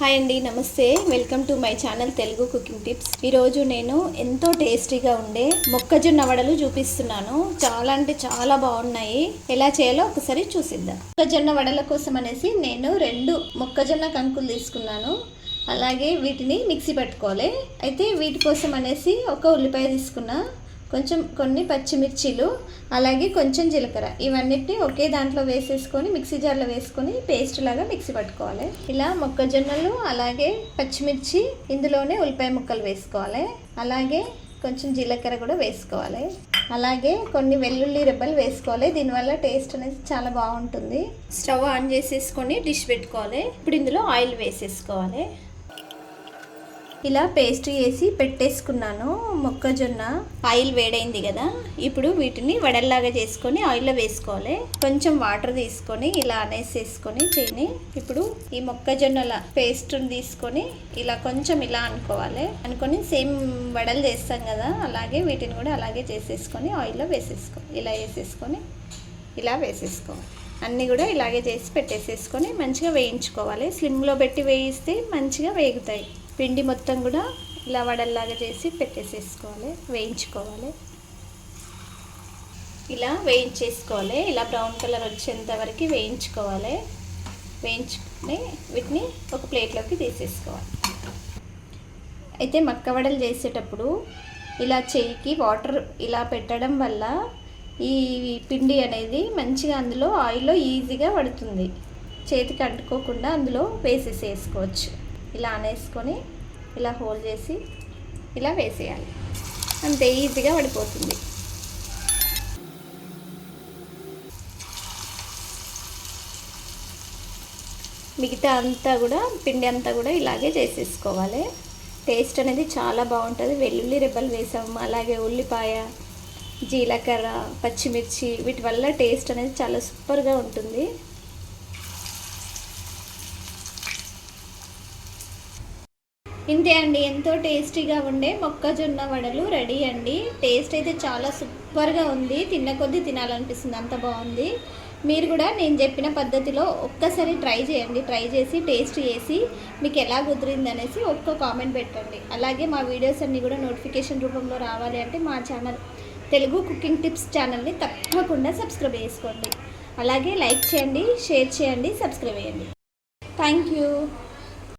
Hi అండి నమస్తే. Welcome to my channel Telugu cooking tips. ఈరోజు నేను ఎంతో టేస్టీగా ఉండే మొక్కజొన్న వడలు చూపిస్తున్నాను. చాలా అంటే చాలా బాగున్నాయి. ఎలా చేయాలో ఒకసారి చూసిద్దాం. మొక్కజొన్న వడల కోసం అనేసి నేను రెండు మొక్కజొన్న కంకులు తీసుకున్నాను. అలాగే వీటిని మిక్సీ పెట్టుకోవాలి. అయితే వీటి కోసం అనేసి ఒక ఉల్లిపాయ తీసుకున్నా. కొంచెం కొన్ని పచ్చిమిర్చీలు అలాగే కొంచెం జీలకర్ర. ఇవన్నిటిని ఒకే దాంట్లో వేసేసుకొని మిక్సీ జార్లో వేసుకొని పేస్ట్ లాగా మిక్సీ పట్టుకోవాలి. ఇలా మొక్కజొన్నలు అలాగే పచ్చిమిర్చి ఇందులోనే ఉల్లిపాయ ముక్కలు వేసుకోవాలి. అలాగే కొంచెం జీలకర్ర కూడా వేసుకోవాలి. అలాగే కొన్ని వెల్లుల్లి రెబ్బలు వేసుకోవాలి. దీనివల్ల టేస్ట్ అనేది చాలా బాగుంటుంది. స్టవ్ ఆన్ చేసేసుకొని డిష్ పెట్టుకోవాలి. ఇప్పుడు ఇందులో ఆయిల్ వేసేసుకోవాలి. ఇలా పేస్ట్ చేసి పెట్టేసుకున్నాను మొక్కజొన్న. ఆయిల్ వేడైంది కదా ఇప్పుడు వీటిని వడల్లాగా చేసుకొని ఆయిల్లో వేసుకోవాలి. కొంచెం వాటర్ తీసుకొని ఇలా అనేసేసుకొని చేయని ఇప్పుడు ఈ మొక్కజొన్నల పేస్ట్ని తీసుకొని ఇలా కొంచెం ఇలా అనుకోవాలి. అనుకొని సేమ్ వడలు చేస్తాం కదా అలాగే వీటిని కూడా అలాగే చేసేసుకొని ఆయిల్లో వేసేసుకో ఇలా వేసేసుకొని ఇలా వేసేసుకోవాలి అన్నీ కూడా ఇలాగే చేసి పెట్టేసేసుకొని మంచిగా వేయించుకోవాలి. స్లిమ్లో పెట్టి వేయిస్తే మంచిగా వేగుతాయి. పిండి మొత్తం కూడా ఇలా వడల్లాగా చేసి పెట్టేసేసుకోవాలి వేయించుకోవాలి. ఇలా వేయించేసుకోవాలి. ఇలా బ్రౌన్ కలర్ వచ్చేంత వరకు వేయించుకోవాలి. వేయించుకుని వీటిని ఒక ప్లేట్లోకి తీసేసుకోవాలి. అయితే మక్క వడలు చేసేటప్పుడు ఇలా చేయికి వాటర్ ఇలా పెట్టడం వల్ల ఈ పిండి అనేది మంచిగా అందులో ఆయిల్లో ఈజీగా పడుతుంది. చేతికి అంటుకోకుండా అందులో వేసేసేసుకోవచ్చు. ఇలా అనేసుకొని ఇలా హోల్డ్ చేసి ఇలా వేసేయాలి. అంతే ఈజీగా పడిపోతుంది. మిగతా అంతా కూడా పిండి అంతా కూడా ఇలాగే చేసేసుకోవాలి. టేస్ట్ అనేది చాలా బాగుంటుంది. వెల్లుల్లి రెబ్బలు వేసాము అలాగే ఉల్లిపాయ జీలకర్ర పచ్చిమిర్చి వీటి వల్ల టేస్ట్ అనేది చాలా సూపర్గా ఉంటుంది. ఇంతే అండి ఎంతో టేస్టీగా ఉండే మొక్కజొన్న వడలు రెడీ అండి. టేస్ట్ అయితే చాలా సూపర్గా ఉంది. తిన్న కొద్దీ తినాలనిపిస్తుంది అంత బాగుంది. మీరు కూడా నేను చెప్పిన పద్ధతిలో ఒక్కసారి ట్రై చేయండి. ట్రై చేసి టేస్ట్ చేసి మీకు ఎలా కుదిరింది అనేసి ఒక్క కామెంట్ పెట్టండి. అలాగే మా వీడియోస్ అన్నీ కూడా నోటిఫికేషన్ రూపంలో రావాలి అంటే మా ఛానల్ తెలుగు కుకింగ్ టిప్స్ ఛానల్ని తప్పకుండా సబ్స్క్రైబ్ చేసుకోండి. అలాగే లైక్ చేయండి షేర్ చేయండి సబ్స్క్రైబ్ చేయండి. Thank you.